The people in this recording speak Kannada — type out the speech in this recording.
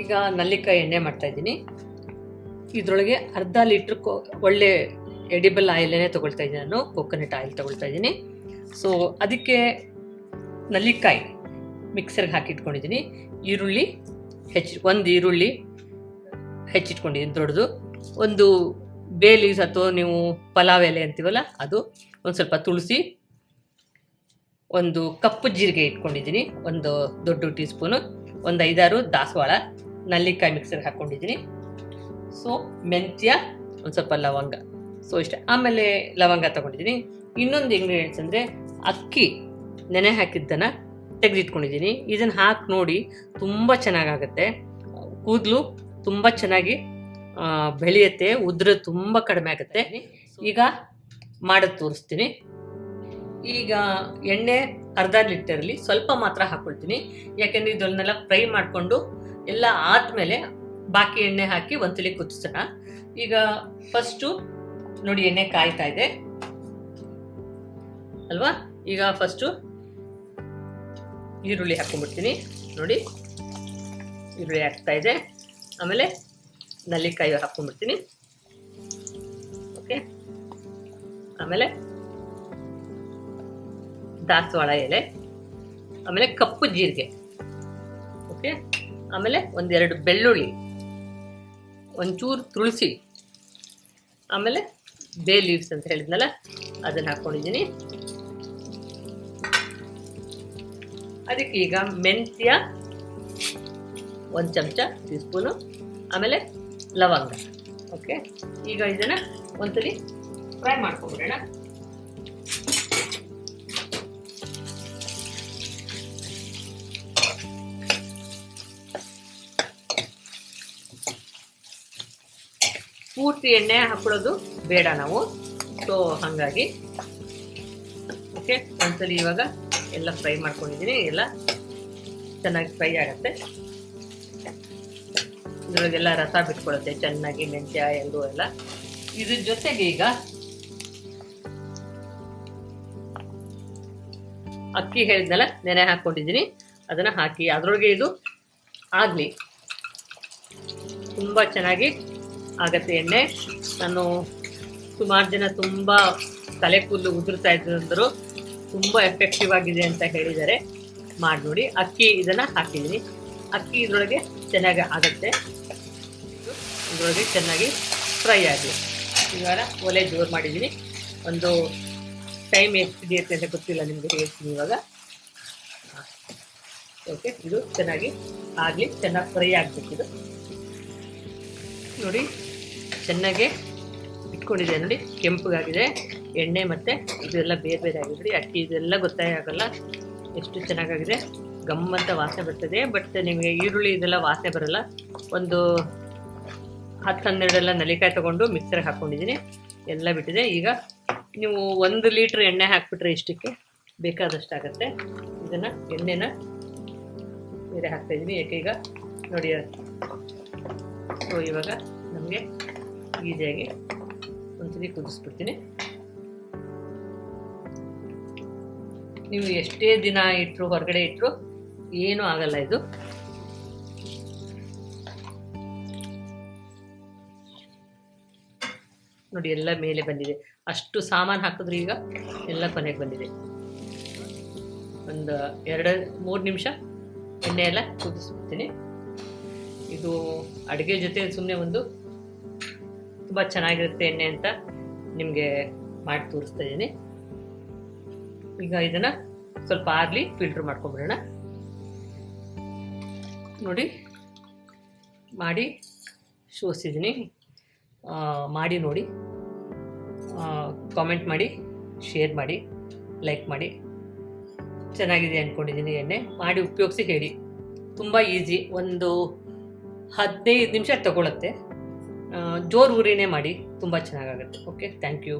ಈಗ ನಲ್ಲಿಕಾಯಿ ಎಣ್ಣೆ ಮಾಡ್ತಾ ಇದ್ದೀನಿ. ಇದರೊಳಗೆ ಅರ್ಧ ಲೀಟ್ರ್ ಕೊ, ಒಳ್ಳೆ ಎಡಿಬಲ್ ಆಯಿಲೇ ತೊಗೊಳ್ತಾ ಇದ್ದೀನಿ ನಾನು. ಕೋಕೋನಟ್ ಆಯಿಲ್ ತೊಗೊಳ್ತಾ ಇದ್ದೀನಿ. ಸೊ ಅದಕ್ಕೆ ನಲ್ಲಿಕಾಯಿ ಮಿಕ್ಸರ್ಗೆ ಹಾಕಿಟ್ಕೊಂಡಿದ್ದೀನಿ. ಈರುಳ್ಳಿ ಹೆಚ್ಚಿ, ಒಂದು ಈರುಳ್ಳಿ ಹೆಚ್ಚಿಟ್ಕೊಂಡಿದ್ದೀನಿ ದೊಡ್ಡದು. ಒಂದು ಬೇಲೀಸ್ ಅಥವಾ ನೀವು ಪಲಾವ್ ಎಲೆ ಅಂತೀವಲ್ಲ, ಅದು ಒಂದು ಸ್ವಲ್ಪ ತುಳಸಿ ಒಂದು ಕಪ್ಪು ಜೀರಿಗೆ ಇಟ್ಕೊಂಡಿದ್ದೀನಿ. ಒಂದು ದೊಡ್ಡ ಟೀ ಸ್ಪೂನು ಒಂದು ಐದಾರು ದಾಸವಾಳ ನಲ್ಲಿಕಾಯಿ ಮಿಕ್ಸರ್ ಹಾಕ್ಕೊಂಡಿದ್ದೀನಿ ಸೊ ಮೆಂತ್ಯ ಒಂದು ಸ್ವಲ್ಪ ಲವಂಗ. ಸೊ ಇಷ್ಟ. ಆಮೇಲೆ ಲವಂಗ ತಗೊಂಡಿದ್ದೀನಿ. ಇನ್ನೊಂದು ಇಂಗ್ರೀಡಿಯೆಂಟ್ಸ್ ಅಂದರೆ ಅಕ್ಕಿ ನೆನೆ ಹಾಕಿದ್ದನ್ನು ತೆಗೆದಿಟ್ಕೊಂಡಿದ್ದೀನಿ. ಇದನ್ನು ಹಾಕಿ ನೋಡಿ ತುಂಬ ಚೆನ್ನಾಗಾಗುತ್ತೆ. ಕೂದಲು ತುಂಬ ಚೆನ್ನಾಗಿ ಬೆಳೆಯುತ್ತೆ. ಉದ್ರ ತುಂಬ ಕಡಿಮೆ ಆಗುತ್ತೆ. ಈಗ ಮಾಡೋದು ತೋರಿಸ್ತೀನಿ. ಈಗ ಎಣ್ಣೆ ಅರ್ಧ ಲೀಟರಲ್ಲಿ ಸ್ವಲ್ಪ ಮಾತ್ರ ಹಾಕೊಳ್ತೀನಿ. ಯಾಕೆಂದರೆ ಇದನ್ನೆಲ್ಲ ಫ್ರೈ ಮಾಡಿಕೊಂಡು ಎಲ್ಲ ಆದಮೇಲೆ ಬಾಕಿ ಎಣ್ಣೆ ಹಾಕಿ ಒಂದ್ಸಲಿ ಕುದಿಸೋಣ. ಈಗ ಫಸ್ಟು ನೋಡಿ ಎಣ್ಣೆ ಕಾಯ್ತಾ ಇದೆ. ಅಲ್ವಾ? ಈಗ ಫಸ್ಟು ಈರುಳ್ಳಿ ಹಾಕೊಂಡ್ಬಿಡ್ತೀನಿ. ನೋಡಿ, ಈರುಳ್ಳಿ ಹಾಕ್ತಾ ಇದೆ. ಆಮೇಲೆ ನಲ್ಲಿಕಾಯಿ ಹಾಕೊಂಡ್ಬಿಡ್ತೀನಿ. ಓಕೆ ಆಮೇಲೆ ದಾಸವಾಳ ಎಲೆ. ಆಮೇಲೆ ಕಪ್ಪು ಜೀರಿಗೆ. ಓಕೆ ಆಮೇಲೆ ಒಂದೆರಡು ಬೆಳ್ಳುಳ್ಳಿ. ಒಂಚೂರು ತುಳಸಿ. ಆಮೇಲೆ ಬೇ ಲೀವ್ಸ್ ಅಂತ ಹೇಳಿದ್ನಲ್ಲ, ಅದನ್ನು ಹಾಕ್ಕೊಂಡಿದ್ದೀನಿ ಅದಕ್ಕೆ ಈಗ ಮೆಂತ್ಯ ಒಂದು ಚಮಚ ಟೀ ಸ್ಪೂನು ಆಮೇಲೆ ಲವಂಗ. ಓಕೆ ಈಗ ಇದನ್ನು ಒಂದ್ಸಲಿ ಫ್ರೈ ಮಾಡ್ಕೊಂಬಿಡೋಣ ಪೂರ್ತಿ ಎಣ್ಣೆ ಹಾಕೊಳ್ಳೋದು ಬೇಡ ನಾವು. ಸೊ ಹಾಗಾಗಿ ಓಕೆ ಒಂದ್ಸಲಿ ಇವಾಗ ಎಲ್ಲ ಫ್ರೈ ಮಾಡ್ಕೊಂಡಿದ್ದೀನಿ. ಎಲ್ಲ ಚೆನ್ನಾಗಿ ಫ್ರೈ ಆಗುತ್ತೆ. ಇದ್ರೊಳಗೆಲ್ಲ ರಸ ಬಿಟ್ಕೊಳ್ಳುತ್ತೆ ಚೆನ್ನಾಗಿ ಮೆಂತ್ಯ ಎಲ್ಲೂ ಎಲ್ಲ. ಇದ್ರ ಜೊತೆಗೆ ಈಗ ಅಕ್ಕಿ ಹೇಳಿದ್ನಲ್ಲ, ನೆನೆ ಹಾಕ್ಕೊಂಡಿದ್ದೀನಿ. ಅದನ್ನು ಹಾಕಿ, ಅದರೊಳಗೆ ಇದು ಆಗಲಿ. ತುಂಬ ಚೆನ್ನಾಗಿ ಆಗತ್ತೆ ಎಣ್ಣೆ. ನಾನು ಸುಮಾರು ಜನ ತುಂಬ ತಲೆ ಕೂದಲು ಉದುರ್ತಾ ಇದ್ರು ಅಂದರು ತುಂಬ ಎಫೆಕ್ಟಿವ್ ಆಗಿದೆ ಅಂತ ಹೇಳಿದ್ದಾರೆ. ಮಾಡಿ ನೋಡಿ. ಅಕ್ಕಿ ಇದನ್ನು ಹಾಕಿದ್ದೀನಿ. ಅಕ್ಕಿ ಇದರೊಳಗೆ ಚೆನ್ನಾಗಿ ಆಗುತ್ತೆ. ಇದು ಇದರೊಳಗೆ ಚೆನ್ನಾಗಿ ಫ್ರೈ ಆಗಲಿ. ಇವಾಗ ಒಲೆ ಜೋರು ಮಾಡಿದ್ದೀನಿ. ಒಂದು ಟೈಮ್ ಎಷ್ಟು ಅಂತ ಗೊತ್ತಿಲ್ಲ ನಿಮಗೆ ಹೇಳ್ತೀನಿ ಇವಾಗ. ಓಕೆ ಇದು ಚೆನ್ನಾಗಿ ಆಗಲಿ, ಚೆನ್ನಾಗಿ ಫ್ರೈ ಆಗಬೇಕಿದು. ನೋಡಿ, ಚೆನ್ನಾಗಿ ಇಟ್ಕೊಂಡಿದೆ. ನೋಡಿ, ಕೆಂಪಗಾಗಿದೆ, ಎಣ್ಣೆ ಮತ್ತು ಇದೆಲ್ಲ ಬೇರೆ ಬೇರೆ ಆಗಿದೆ ನೋಡಿ ಅಕ್ಕಿ ಇದೆಲ್ಲ ಗೊತ್ತೇ ಆಗೋಲ್ಲ. ಎಷ್ಟು ಚೆನ್ನಾಗಾಗಿದೆ. ಗಮ್ಮಂತ ವಾಸನೆ ಬರ್ತದೆ. ಬಟ್ ನಿಮಗೆ ಈರುಳ್ಳಿ ಇದೆಲ್ಲ ವಾಸನೆ ಬರೋಲ್ಲ. ಒಂದು ಹತ್ತು ಹನ್ನೆರಡೆಲ್ಲ ನಲಿಕಾಯಿ ತೊಗೊಂಡು ಮಿಕ್ಸರ್ಗೆ ಹಾಕ್ಕೊಂಡಿದ್ದೀನಿ ಎಲ್ಲ ಬಿಟ್ಟಿದೆ. ಈಗ ನೀವು ಒಂದು ಲೀಟ್ರ್ ಎಣ್ಣೆ ಹಾಕ್ಬಿಟ್ರೆ ಇಷ್ಟಕ್ಕೆ ಬೇಕಾದಷ್ಟು ಆಗುತ್ತೆ. ಇದನ್ನು ಎಣ್ಣೆನ ಬೇರೆ ಹಾಕ್ತಾಯಿದ್ದೀನಿ ಯಾಕೆ ಈಗ ನೋಡಿ ಸೊ ಇವಾಗ ನಮಗೆ ಈಸಿಯಾಗಿ ಒಂದ್ಸರಿ ಕುದಿಸ್ಬಿಡ್ತೀನಿ. ನೀವು ಎಷ್ಟೇ ದಿನ ಇಟ್ಟರು ಹೊರಗಡೆ ಇಟ್ಟರು ಏನೂ ಆಗಲ್ಲ ಇದು. ನೋಡಿ, ಎಲ್ಲ ಮೇಲೆ ಬಂದಿದೆ. ಅಷ್ಟು ಸಾಮಾನು ಹಾಕಿದ್ರು ಈಗ ಎಲ್ಲ ಕೊನೆಗೆ ಬಂದಿದೆ. ಒಂದು ಎರಡು, ಮೂರು ನಿಮಿಷ ಎಣ್ಣೆ ಎಲ್ಲ ಕುದಿಸ್ಬಿಡ್ತೀನಿ. ಇದು ಅಡುಗೆ ಜೊತೆ ಸುಮ್ಮನೆ ಒಂದು ತುಂಬ ಚೆನ್ನಾಗಿರುತ್ತೆ ಎಣ್ಣೆ ಅಂತ ನಿಮಗೆ ಮಾಡಿ ತೋರಿಸ್ತಾ ಇದ್ದೀನಿ ಈಗ ಇದನ್ನು ಸ್ವಲ್ಪ ಆಗಲಿ ಫಿಲ್ಟ್ರ್ ಮಾಡ್ಕೊಂಬಿಡೋಣ ನೋಡಿ, ಮಾಡಿ ಶೋಸಿದ್ದೀನಿ ಮಾಡಿ ನೋಡಿ. ಕಾಮೆಂಟ್ ಮಾಡಿ ಶೇರ್ ಮಾಡಿ ಲೈಕ್ ಮಾಡಿ. ಚೆನ್ನಾಗಿದೆ ಅಂದ್ಕೊಂಡಿದ್ದೀನಿ ಎಣ್ಣೆ. ಮಾಡಿ ಉಪಯೋಗಿಸಿ ಹೇಳಿ. ತುಂಬ ಈಸಿ ಒಂದು ಹದಿನೈದು ನಿಮಿಷ ತಗೊಳುತ್ತೆ. ಜೋರು ಊರಿನೇ ಮಾಡಿ. ತುಂಬ ಚೆನ್ನಾಗಾಗುತ್ತೆ. Okay thank you